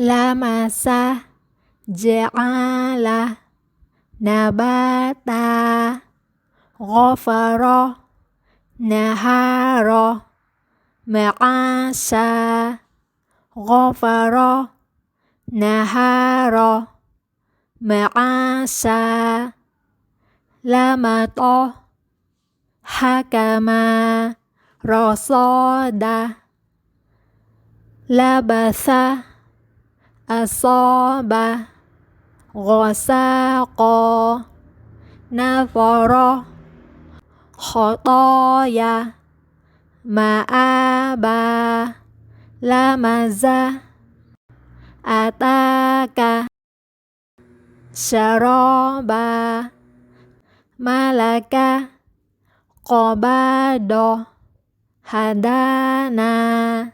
lamasa, ja'ala, nabata, ghafara, nahara, ma'asa, ghafara, nahara, ma'asa, lamata, hakama, rasada, labasa, asaba, ghasaqa, nafara, khataya, ma'aba, lamaza, ataka, syaraba, malaka, qabada, hadana